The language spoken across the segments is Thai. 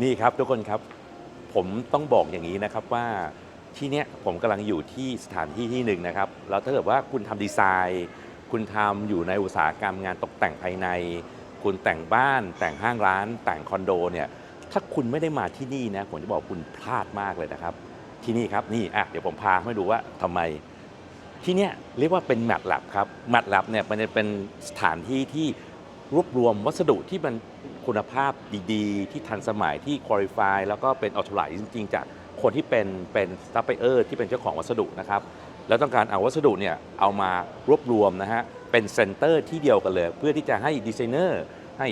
นี่ครับทุกคนครับผมต้องบอกอย่างนี้นะครับว่าที่เนี้ยผมกำลังอยู่ที่สถานที่ที่หนึ่งนะครับแล้วถ้าเกิดว่าคุณทำดีไซน์ คุณทำอยู่ในอุตสาหกรรมงานตกแต่งภายใน คุณแต่งบ้าน แต่งห้างร้าน แต่งคอนโดเนี่ยถ้าคุณไม่ได้มาที่นี่นะผมจะบอกคุณพลาดมากเลยนะครับ ที่นี่ครับนี่อะเดี๋ยวผมพาให้ดูว่าทำไม ที่เนี่ยเรียกว่าเป็นแมทแลบครับแมทแลบเนี่ยมันจะเป็นสถานที่ที่รวบรวมวัสดุที่มัน คุณภาพดีๆ ที่ทันสมัยที่คุริฟายแล้วก็เป็นออ t ไลจริง ๆ จากคนที่เป็นเป็นซัพพลายเออร์ที่เป็นเจ้าของวัสดุนะครับ แล้วต้องการเอาวัสดุเนี่ยเอามารวบรวมนะฮะเป็นเซ็นเตอร์ที่เดียวกันเลย เพื่อที่จะให้ดีไซเนอร์ให้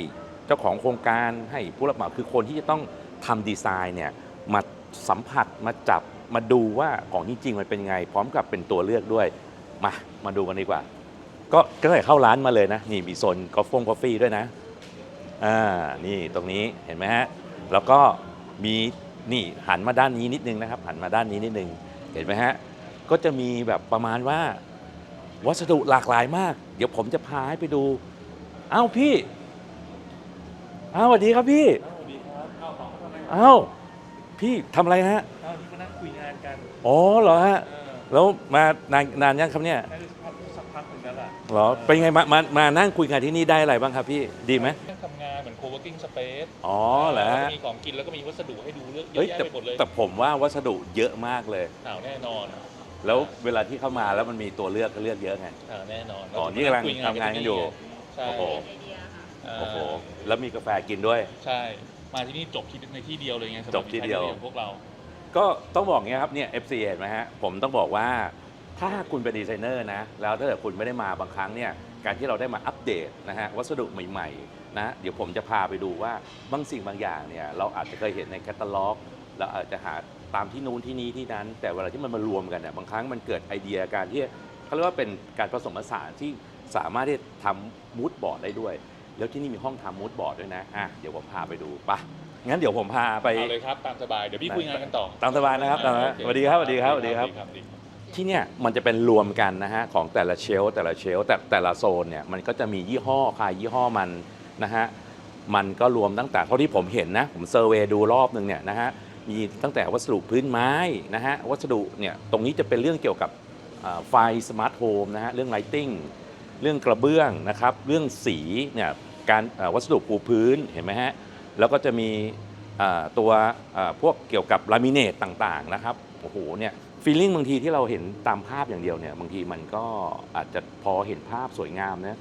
เจ้าของโครงการให้ผู้รับเหมาคือคนที่จะต้องทำดีไซน์เนี่ยมาสัมผัสมาจับมาดูว่าของจริงๆมันเป็นไง พร้อมกับเป็นตัวเลือกด้วย มามาดูกันดีกว่า ก็ก็เลยเข้าร้านมาเลยนะ นี่มีโซนกาแฟกาแฟด้วยนะ อ่านี่ตรงนี้เห็นไหมฮะแล้วก็มีนี่หันมาด้านนี้นิดนึงนะครับ หันมาด้านนี้นิดนึงเห็นไหมฮะก็จะมีแบบประมาณว่า วัสดุหลากหลายมาก เดี๋ยวผมจะพาให้ไปดูเอ้าพี่เอ้าสวัสดีครับพี่สวัสดีครับเอาของมาทำไมเอ้าพี่ทำอะไรฮะเอาที่มานั่งคุยงานกันอ๋อเหรอฮะเออแล้วมานานนานยังครับเนี่ย ได้สักพักสักพักหนึ่งแล้วล่ะ เหรอเป็นไงมามามานั่งคุยกันที่นี่ได้อะไรบ้างครับพี่ ดีไหมนั่งทำงาน เหมือน co-working space อ๋อเหรอแล้วฮะก็มีของกินแล้วก็มีวัสดุให้ดูเลือกเยเฮ้อะยแยะแต่ไปหมดเลยแต่ผมว่าวัสดุเยอะมากเลยอ้าวแน่นอนแล้วเวลาที่เข้ามาแล้วมันมีตัวเลือกก็เลือกเยอะไงอ้าวแน่นอนอ๋อนี่กำลังคุยทำงานกันอยู่ใช่โอ้โหาโอ้โห แล้วมีกาแฟกินด้วย ใช่ มาที่นี่จบที่ในที่เดียวเลยไงสำหจรับบที่เดียวอย่างพวกเรา ก็ต้องบอกเงี้ยครับเนี่ย FC เห็นไหมฮะ ผมต้องบอกว่า ถ้าคุณเป็นดีไซเนอร์นะ แล้วถ้าเกิดคุณไม่ได้มาบางครั้งเนี่ย การที่เราได้มาอัปเดตนะฮะวัสดุใหม่ๆนะเดี๋ยวผมจะพาไปดูว่าบางสิ่งบางอย่างเนี่ยเราอาจจะเคยเห็นในแคตตาล็อกเราอาจจะหาตามที่นู้นที่นี้ที่นั้น แต่เวลาที่มันมารวมกันเนี่ยบางครั้งมันเกิดไอเดียการที่เขาเรียกว่าเป็นการผสมผสานที่สามารถที่จะทำมูดบอร์ดได้ด้วย แล้วที่นี่มีห้องทำมูดบอร์ดด้วยนะอะเดี๋ยวผมพาไปดูปะงั้นเดี๋ยวผมพาไปเอาเลยครับตามสบายเดี๋ยวพี่คุยงานกันต่อตามสบายนะครับตามสบายโอเสวัสดีครับสวัสดีครับสวัสดีครับดีครับ ที่เนี่ยมันจะเป็นรวมกันนะฮะของแต่ละเชลฟ์แต่ละเชลฟ์แต่แต่ละโซนเนี่ยมันก็จะมียี่ห้อคายยี่ห้อมันนะฮะมันก็รวมตั้งแต่เท่าที่ผมเห็นนะผมเซอร์เวยดูรอบหนึ่งเนี่ยนะฮะมีตั้งแต่วัสดุพื้นไม้นะฮะวัสดุเนี่ยตรงนี้จะเป็นเรื่องเกี่ยวกับไฟสมาร์ทโฮมนะฮะเรื่องไลติ้งเรื่องกระเบื้องนะครับเรื่องสีเนี่ยการวัสดุปูพื้นเห็นไหมฮะแล้วก็จะมีตัวพวกเกี่ยวกับลามิเนตต่างๆนะครับโอ้โหเนี่ย ฟีลลิ่งบางทีที่เราเห็นตามภาพอย่างเดียวเนี่ยบางทีมันก็อาจจะพอเห็นภาพสวยงามนะ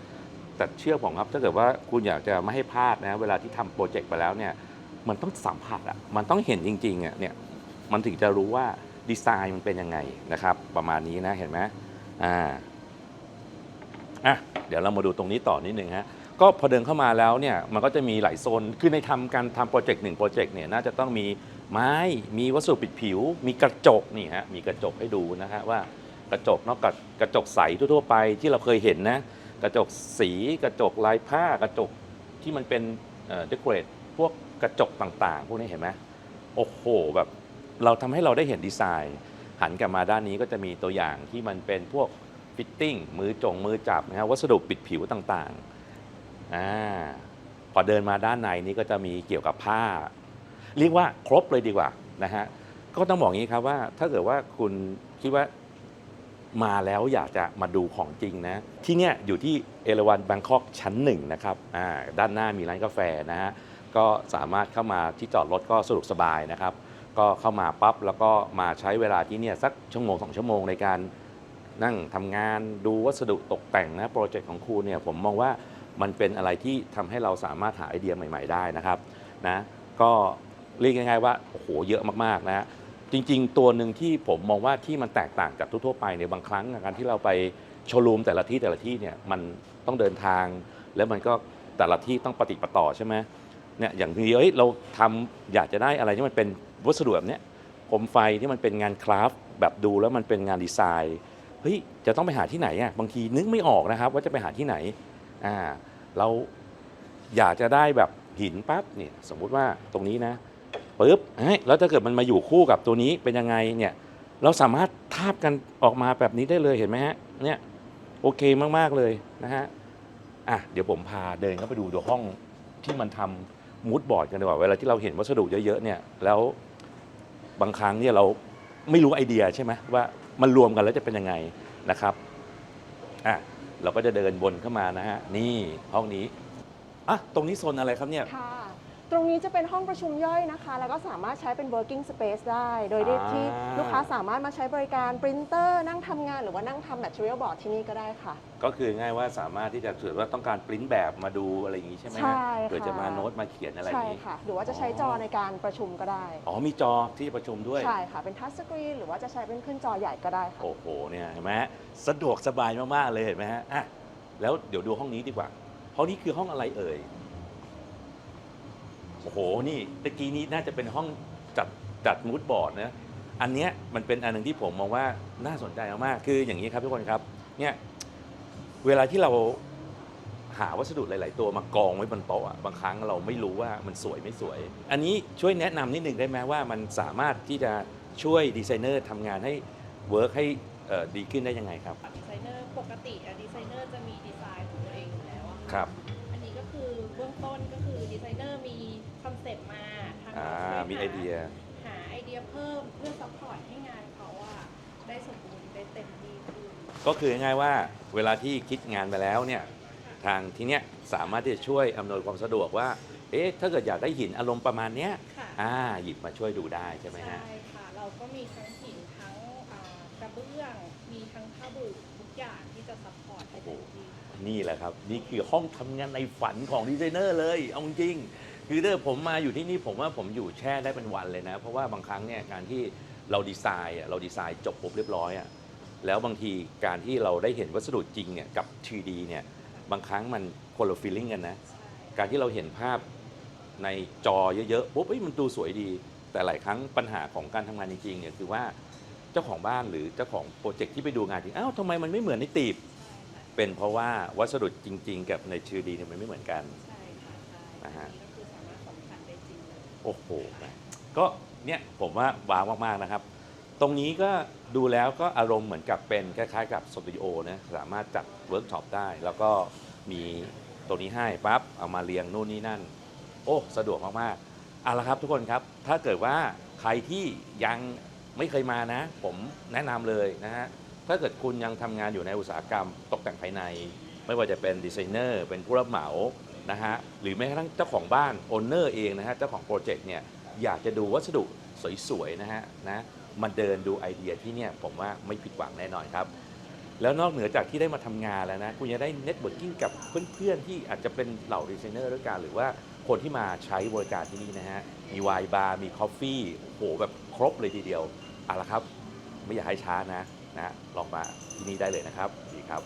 แต่เชื่อผมครับถ้าเกิดว่าคุณอยากจะไม่ให้พลาดนะเวลาที่ทำโปรเจกต์ไปแล้วเนี่ยมันต้องสัมผัสอะมันต้องเห็นจริงๆอะเนี่ยมันถึงจะรู้ว่าดีไซน์มันเป็นยังไงนะครับ ประมาณนี้นะเห็นไหมอ่าอะเดี๋ยวเรามาดูตรงนี้ต่อนิดนึงฮะก็พอเดินเข้ามาแล้วเนี่ยมันก็จะมีหลายโซนคือในทำการทำโปรเจกต์หนึ่งโปรเจกต์เนี่ยน่าจะต้องมี ไม้มีวัสดุปิดผิว มีกระจกนี่ฮะมีกระจกให้ดูนะฮะว่ากระจกนอกจากกระจกใสทั่วๆไปที่เราเคยเห็นนะ กระจกสีกระจกลายผ้ากระจกที่มันเป็นเดคอเรทพวกกระจกต่างๆ พวกนี้เห็นไหมโอ้โหแบบเราทำให้เราได้เห็นดีไซน์ หันกลับมาด้านนี้ก็จะมีตัวอย่างที่มันเป็นพวกฟิตติ้งมือจงมือจับนะฮะวัสดุปิดผิวต่างๆอ่าพอเดินมาด้านในนี้ก็จะมีเกี่ยวกับผ้า เรียกว่าครบเลยดีกว่านะฮะก็ต้องบอกงี้ครับว่าถ้าเกิดว่าคุณคิดว่ามาแล้วอยากจะมาดูของจริงนะ ที่เนี่ยอยู่ที่เอราวันแบงคอกชั้นหนึ่งนะครับอ่าด้านหน้ามีร้านกาแฟนะฮะก็สามารถเข้ามาที่จอดรถก็สะดวกสบายนะครับ ก็เข้ามาปั๊บแล้วก็มาใช้เวลาที่เนี่ยสักชั่วโมงสองชั่วโมงในการนั่งทำงานดูวัสดุตกแต่งนะโปรเจกต์ของคุณเนี่ยผมมองว่ามันเป็นอะไรที่ทำให้เราสามารถหาไอเดียใหม่ ๆ ได้นะครับนะก็ เรียกง่ายๆว่าโอ้โหเยอะมากๆนะจริง ๆ ตัวหนึ่งที่ผมมองว่าที่มันแตกต่างจากทั่วๆไปในยบางครั้งการที่เราไปโชว์รูมแต่ละที่แต่ละที่เนี่ยมันต้องเดินทาง แล้วมันก็แต่ละที่ต้องปฏิดปะต่อใช่ไหมเนี่ยอย่างทีเอ้ยเราทำอยากจะได้อะไรที่มันเป็นวัสดุแบบเนี้ยโคมไฟที่มันเป็นงานคราฟต์แบบดูแล้วมันเป็นงานดีไซน์เฮ้ยจะต้องไปหาที่ไหนอะบางทีนึกไม่ออกนะครับ ว่าจะไปหาที่ไหนอ่าเราอยากจะได้แบบหินปั๊บเนี่ยสมมุติว่าตรงนี้นะ ปุ๊บเฮ้ยแล้วถ้าเกิดมันมาอยู่คู่กับตัวนี้เป็นยังไงเนี่ย เราสามารถทาบกันออกมาแบบนี้ได้เลยเห็นไหมฮะ เนี่ยโอเคมากๆเลยนะฮะ อะเดี๋ยวผมพาเดินเข้าไปดูดูห้องที่มันทำมูดบอร์ดกันดีกว่าเวลาที่เราเห็นวัสดุเยอะๆเนี่ยแล้วบางครั้งเนี่ยเราไม่รู้ไอเดียใช่ไหมว่ามันรวมกันแล้วจะเป็นยังไงนะครับอะเราก็จะเดินวนเข้ามานะฮะนี่ห้องนี้อะตรงนี้โซนอะไรครับเนี่ยค่ะ ตรงนี้จะเป็นห้องประชุมย่อยนะคะ แล้วก็สามารถใช้เป็น working space ได้ โดยอ่า ที่ลูกค้าสามารถมาใช้บริการปรินเตอร์นั่งทำงานหรือว่านั่งทำ material board ที่นี่ก็ได้ค่ะ ก็คือง่ายว่าสามารถที่จะถือว่าต้องการปริ้นแบบมาดูอะไรอย่างนี้ใช่ไหมฮะใช่ค่ะเพื่อจะมาโน้ตมาเขียนอะไรอใช่ย่างนี้ ค่ะ หรือว่าจะใช้จอในการประชุมก็ได้ อ๋อมีจอที่ประชุมด้วย ใช่ค่ะ เป็นทัชสกรีนหรือว่าจะใช้เป็นขึ้นจอใหญ่ก็ได้ค่ะ โอ้โหเนี่ยเห็นไหมฮะสะดวกสบายมากๆเลยเห็นไหมฮะอะแล้วเดี๋ยวดูห้องนี้ดีกว่าห้องนี้คือห้องอะไรเอ่ย โอ้โห นี่ตะกี้นี้น่าจะเป็นห้องจัดจัดมูดบอร์ดนะ อันเนี้ยมันเป็นอันหนึ่งที่ผมมองว่าน่าสนใจมากๆ คืออย่างนี้ครับทุกคนครับ เนี่ย เวลาที่เราหาวัสดุหลาย ๆ ตัวมากองไว้บนโต๊ะอะบางครั้งเราไม่รู้ว่ามันสวยไม่สวย อันนี้ช่วยแนะนำนิดนึงได้ไหมว่ามันสามารถที่จะช่วยดีไซเนอร์ทำงานให้เวิร์กให้เอ่อดีขึ้นได้ยังไงครับ ดีไซเนอร์ปกติอะดีไซเนอร์จะมีดีไซน์ของตัวเองอยู่แล้วอะะครับอันนี้ก็ คือเบื้องต้นก็คือดีไซเนอร์มีคอนเซ็ปต์มาทางอ่าเราช่วยมีหาไอเดีย หาไอเดียเพิ่มเพื่อซัพพอร์ตให้งานเขาอะได้สมบูรณ์ได้เต็มที่ขึ้นก็คือง่ายๆว่าเวลาที่คิดงานไปแล้วเนี่ยทางที่เนี้ยสามารถที่จะช่วยอำนวยความสะดวกว่า เอ๊ะถ้าเกิดอยากได้หินอารมณ์ประมาณเนี้ยค่ะ อ่าหยิบมาช่วยดูได้ใช่ไหมฮะ ใช่ค่ะ เราก็มีทั้งหินทั้งอ่ากระเบื้อง มีทั้งผ้าบุทุกอย่างที่จะซัพพอร์ตให้เต็มที่ นี่แหละครับ นี่คือห้องทำงานในฝันของดีไซเนอร์เลยเอาจริงคือถ้าผมมาอยู่ที่นี่ผมว่าผมอยู่แช่ได้เป็นวันเลยนะ เพราะว่าบางครั้งเนี่ยการที่เราดีไซน์เราดีไซน์จบปุ๊บเรียบร้อยอะแล้วบางทีการที่เราได้เห็นวัสดุจริงเนี่ยกับ 3D เนี่ยบางครั้งมันคนละฟีลลิ่งกันนะ การที่เราเห็นภาพในจอเยอะๆปุ๊บเอ้ยมันดูสวยดี แต่หลายครั้งปัญหาของการทำงานจริงๆเนี่ยคือว่าเจ้าของบ้านหรือเจ้าของโปรเจกต์ที่ไปดูงานจริงอ้าวทำไมมันไม่เหมือนในตีบ เป็นเพราะว่าวัสดุจริง ๆ กับใน 3D เนี่ยมันไม่เหมือนกัน ใช่ค่ะใช่นะฮะ อันนี้ก็คือสามารถสัมผัสได้จริงเลยโอ้โหนะก็เนี่ยผมว่าว้าวมากๆนะครับ ตรงนี้ก็ดูแล้วก็อารมณ์เหมือนกับเป็นคล้ายๆกับสตูดิโอนะสามารถจัดเวิร์กช็อปได้ แล้วก็มีตรงนี้ให้ปั๊บเอามาเรียงนู่นนี่นั่น โอ้ สะดวกมากๆเอาละครับทุกคนครับ ถ้าเกิดว่าใครที่ยังไม่เคยมานะ ผมแนะนำเลยนะฮะ ถ้าเกิดคุณยังทำงานอยู่ในอุตสาหกรรมตกแต่งภายใน ไม่ว่าจะเป็นดีไซเนอร์เป็นผู้รับเหมานะฮะหรือแม้กระทั่งเจ้าของบ้านโอนเนอร์เองนะฮะเจ้าของโปรเจกต์เนี่ยอยากจะดูวัสดุสวยๆนะฮะนะมาเดินดูไอเดียที่เนี่ยผมว่าไม่ผิดหวังแน่นอนครับ แล้วนอกเหนือจากที่ได้มาทำงานแล้วนะ คุณจะได้เน็ตเวิร์กิ่งกับเพื่อนๆ ที่อาจจะเป็นเหล่าดีไซเนอร์ด้วยกันหรือว่าคนที่มาใช้บริการที่นี่นะฮะ มีไวน์บาร์มีคอฟฟี่โอ้โหแบบครบเลยทีเดียวเอาละครับ ไม่อยากให้ช้านะ นะลองมาที่นี่ได้เลยนะครับดีครับ